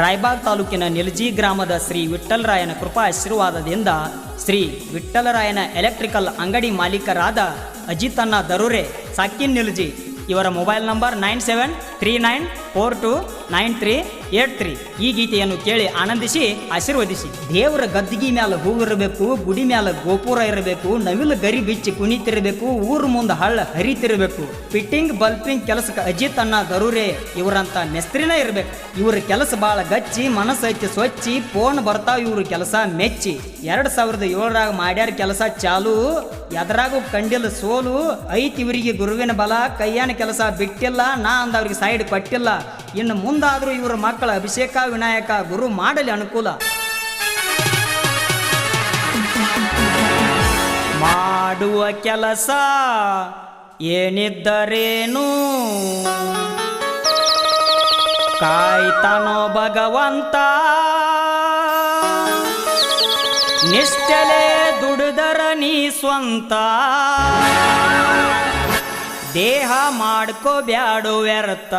ರಾಯಬಾಗ್ ತಾಲೂಕಿನ ನೆಲಜಿ ಗ್ರಾಮದ ಶ್ರೀ ವಿಠಲರಾಯನ ಕೃಪಾ ಆಶೀರ್ವಾದದಿಂದ ಶ್ರೀ ವಿಠಲರಾಯನ ಎಲೆಕ್ಟ್ರಿಕಲ್ ಅಂಗಡಿ ಮಾಲೀಕರಾದ ಅಜಿತಣ್ಣ ದರೂರೆ, ಸಾಕಿನ್ ನೆಲಜಿ. ಇವರ mobile number nine seven three nine four two nine three eight three. ಈ ಗೀತೆಯನ್ನು ಕೇಳಿ ಆನಂದಿಸಿ, ಆಶೀರ್ವದಿಸಿ. ದೇವರ ಗದ್ದಿಗೆ ಮ್ಯಾಲ ಹೂವಿರಬೇಕು ಗುಡಿ ಮ್ಯಾಲ ಗೋಪುರ ಇರಬೇಕು, ನವಿಲು ಗರಿ ಬಿಚ್ಚಿ ಕುಣಿತಿರಬೇಕು, ಊರು ಮುಂದೆ ಹಳ್ಳ ಹರಿತಿರಬೇಕು. ಫಿಟ್ಟಿಂಗ್, ಬಲ್ಪಿಂಗ್ ಕೆಲಸಕ್ಕೆ ಅಜಿತ್ ಅಣ್ಣ ದರೂರೆ ಇವರಂತ ಮೆಸ್ತ್ರಿನ ಇರಬೇಕು. ಇವ್ರ ಕೆಲಸ ಭಾಳ ಗಚ್ಚಿ, ಮನಸ್ಸು ಐತಿ ಸ್ವಚ್ಛಿ ಫೋನ್ ಬರ್ತಾವ, ಇವ್ರ ಕೆಲಸ ಮೆಚ್ಚಿ. ಎರಡ್ ಸಾವಿರದ ಏಳರಾಗ ಮಾಡ್ಯಾರ ಕೆಲಸ ಚಾಲು, ಎದರಾಗು ಕಂಡಿಲ್ಲ ಸೋಲು. ಐತಿ ಇವರಿಗೆ ಗುರುವಿನ ಬಲ ಕೈಯಾನ ಕೆಲಸ ಬಿಟ್ಟಿಲ್ಲ, ನಾ ಅಂದ ಅವ್ರಿಗೆ ಸೈಡ್ ಕೊಟ್ಟಿಲ್ಲ. ಇನ್ನು ಮುಂದಾದರೂ ಇವರ ಮಕ್ಕಳ ಅಭಿಷೇಕ, ವಿನಾಯಕ, ಗುರು ಮಾಡಲಿ ಅನುಕೂಲ. ಮಾಡುವ ಕೆಲಸ ಏನಿದ್ದರೇನು? ಕಾಯ್ತಾನೋ ಭಗವಂತ. ನಿಷ್ಠಲೆ ದುಡಿದರ ನೀ ಸ್ವಂತ. ದೇಹ ಮಾಡ್ಕೋ ಬ್ಯಾಡು ವ್ಯರ್ಥ.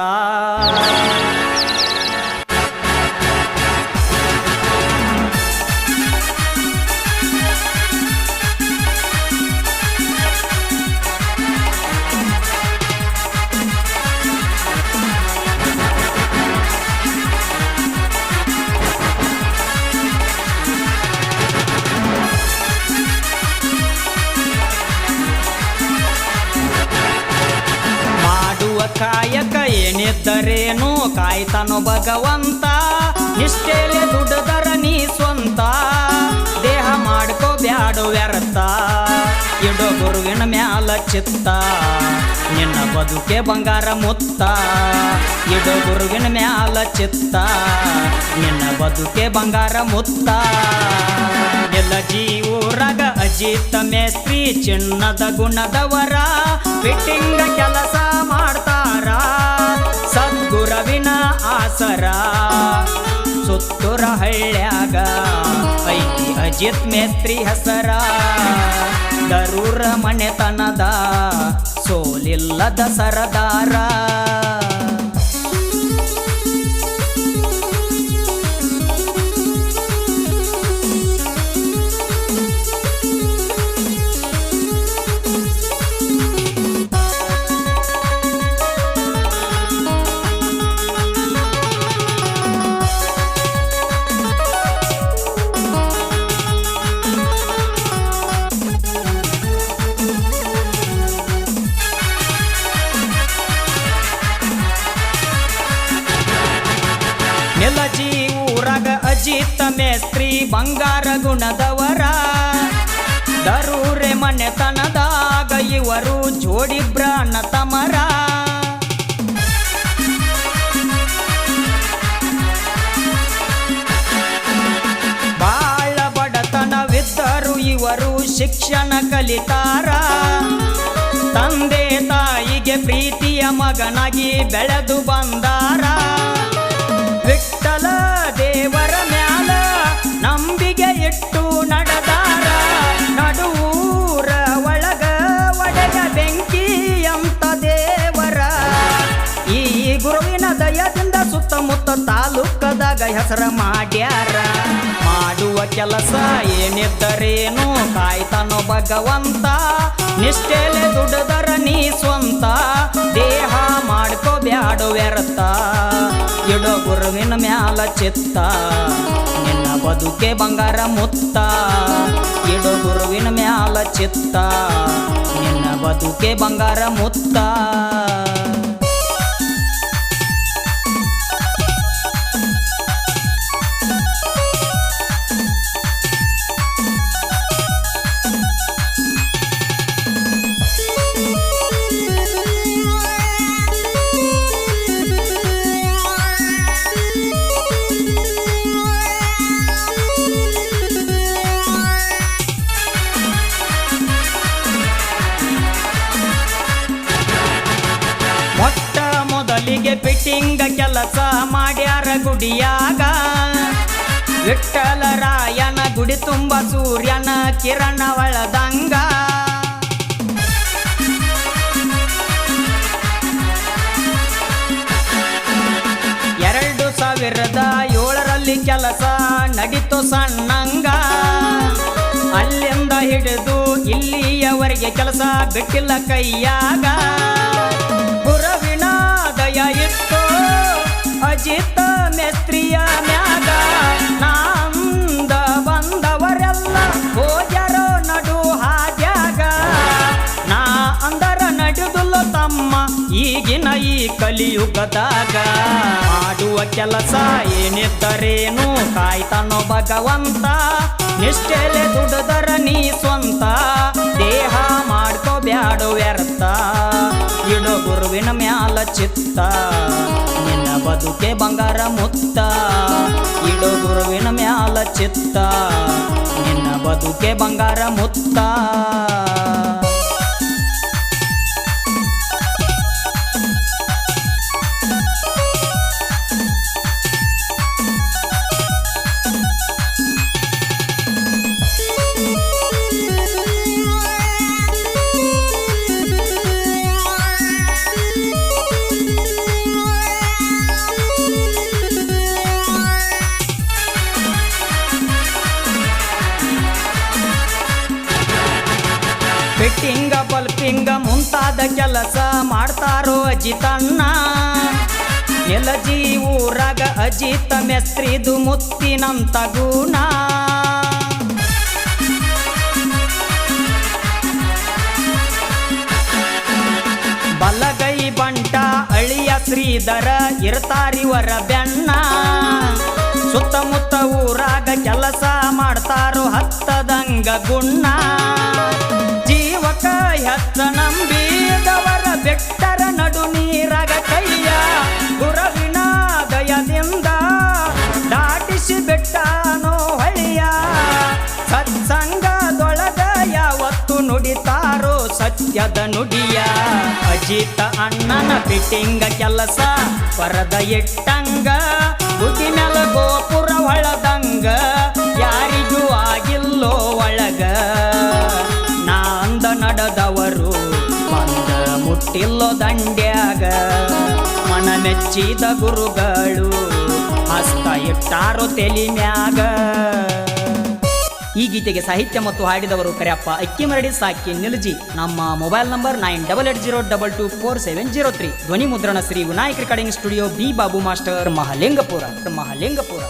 ಏನಿದ್ದರೇನು ಕಾಯ್ತಾನೋ ಭಗವಂತ. ನಿಷ್ಠೆಲೆ ದುಡ್ಡದರ ನೀ ಸ್ವಂತ. ದೇಹ ಮಾಡ್ಕೋ ಬ್ಯಾಡು ವ್ಯರ್ಥ. ಇಡೋ ಗುರುವಿನ ಮ್ಯಾಲ ಚಿತ್ತ. ನಿನ್ನ ಬದುಕೆ ಬಂಗಾರ ಮುತ್ತ. ಇಡೋ ಗುರುವಿನ ಮ್ಯಾಲ ಚಿತ್ತ. ನಿನ್ನ ಬದುಕೆ ಬಂಗಾರ ಮುತ್ತ. ಎಲ್ಲ ಜೀವರಾಗ ಅಜಿತ ಮೇಸ್ತ್ರಿ, ಚಿನ್ನದ ಗುಣದವರ. ಫಿಟ್ಟಿಂಗ ಕೆಲಸ ಮಾಡ್ತಾರ. ಸದ್ಗುರವಿನ ಆಸರ ಸುತ್ತೂರ ಹಳ್ಳ್ಯಾಗ ಐತಿ ಅಜಿತ್ ಮೇತ್ರಿ ಹೆಸರ ದರೂರ ಮನೆತನದ ಸೋಲಿಲ್ಲದ ಸರದಾರ. ಅಜಿತ ಮೇಸ್ತ್ರಿ ಬಂಗಾರ ಗುಣದವರ. ದರೂರೆ ಮನೆತನದಾಗ ಇವರು ಜೋಡಿ ಬ್ರಾಣ ತಮರ. ಬಾಳ ಬಡತನವಿದ್ದರು ಇವರು ಶಿಕ್ಷಣ ಕಲಿತಾರ. ತಂದೆ ತಾಯಿಗೆ ಪ್ರೀತಿಯ ಮಗನಾಗಿ ಬೆಳೆದು ಬಂದಾರ. ಸುತ್ತಮುತ್ತ ತಾಲೂಕದಾಗ ಹೆಸರ ಮಾಡ್ಯಾರ. ಮಾಡುವ ಕೆಲಸ ಏನಿದ್ದರೇನು, ಕಾಯ್ತಾನೋ ಭಗವಂತ. ನಿಷ್ಠೆಲೆ ದುಡದರ ನೀ ಸ್ವಂತ. ದೇಹ ಮಾಡ್ಕೋ ಬ್ಯಾಡು ವ್ಯರ್ಥ. ಇಡೋ ಗುರುವಿನ ಮ್ಯಾಲ ಚಿತ್ತ. ನಿನ್ನ ಬದುಕೆ ಬಂಗಾರ ಮುತ್ತ. ಇಡೋ ಗುರುವಿನ ಮ್ಯಾಲ ಚಿತ್ತ. ನಿನ್ನ ಬದುಕೆ ಬಂಗಾರ ಮುತ್ತ. ಮೊದಲಿಗೆ ಫಿಟ್ಟಿಂಗ ಕೆಲಸ ಮಾಡ್ಯಾರ ಗುಡಿಯಾಗ. ವಿಠಲರಾಯನ ಗುಡಿ ತುಂಬ ಸೂರ್ಯನ ಕಿರಣ ಒಳದಂಗ. ಸಾವಿರದ ಏಳರಲ್ಲಿ ಕೆಲಸ ನಡೀತು ಸಣ್ಣಂಗ. ಅಲ್ಲಿಂದ ಹಿಡಿದು ಇಲ್ಲಿಯವರೆಗೆ ಕೆಲಸ ಬಿಟ್ಟಿಲ್ಲ ಕೈಯಾಗ. ತಮ್ಮ ಈಗಿನ ಈ ಕಲಿಯುಗದಾಗ ಮಾಡುವ ಕೆಲಸ ಏನಿದ್ದರೇನು? ಕಾಯ್ತಾನೋ ಭಗವಂತ, ನಿಷ್ಠೆಲೆ ದುಡದರ ನೀ ಸ್ವಂತ, ದೇಹ ಮಾಡ್ಕೋ ಬ್ಯಾಡು ವ್ಯರ್ಥ. ಇಡೋ ಗುರುವಿನ ಮ್ಯಾಲ ಚಿತ್ತ, ನಿನ್ನ ಬದುಕೆ ಬಂಗಾರ ಮುತ್ತ. ಇಡೋ ಗುರುವಿನ ಮ್ಯಾಲ ಚಿತ್ತ, ನಿನ್ನ ಬದುಕೆ ಬಂಗಾರ ಮುತ್ತ. ಮುಂತಾದ ಕೆಲಸ ಮಾಡ್ತಾರೋ ಅಜಿತಣ್ಣ ಎಲಜಿ ಊರಾಗ ಅಜಿತ ಮೆಸ್ತ್ರಿದು ಮುತ್ತಿನಂತ ಗುಣ. ಬಲಗೈ ಬಂಟ ಅಳಿಯ ಶ್ರೀಧರ ಇರ್ತಾರಿವರ ಬೆನ್ನ ಸುತ್ತಮುತ್ತ ಊರಾಗ ಕೆಲಸ ಮಾಡ್ತಾರೋ ಹತ್ತದಂಗ ಗುಣ್ಣ. ಜೀವಕ ಹೆತ್ತ ನಂಬಿದವರ ಬೆಟ್ಟರ ನಡು ನೀರಾಗ ಕೈಯ ಗುರವಿನ ದಯದಿಂದ ದಾಟಿಸಿ ಬೆಟ್ಟನೋ ಹೊಳೆಯ ಸತ್ಸಂಗದೊಳಗ ಯಾವತ್ತು ನುಡಿತಾರೋ ಸತ್ಯದ ನುಡಿಯ. ಅಜಿತ ಅಣ್ಣನ ಬಿಟ್ಟಿಂಗ ಕೆಲಸ ಪರದ ಇಟ್ಟಂಗ ಬುದ್ಧಿ ಮ್ಯಾಲ ಗೋಪುರ ಒಳದಂಗ ಯಾರಿಗೂ ಆಗಿಲ್ಲೋ ಒಳಗ ಬಂದ ಮುಟ್ಟಿಲ್ಲೋ ದಂಡ್ಯಾಗ ಮನ ಮೆಚ್ಚಿದ ಗುರುಗಳು ಹಸ್ತ ಇಟ್ಟಾರೋ ತೆಲಿ ಈ ಗೀತೆಗೆ ಸಾಹಿತ್ಯ ಮತ್ತು ಹಾಡಿದವರು ಕರೆಯಪ್ಪ ಅಕ್ಕಿಮರಡಿ ಸಾಕಿ ನಿಲ್ಜಿ. ನಮ್ಮ mobile number nine double eight zero double two four seven zero three. ಧ್ವನಿ ಮುದ್ರಣ Shri Vinayak recording studio B Babu master Mahalingapur Mahalingapur.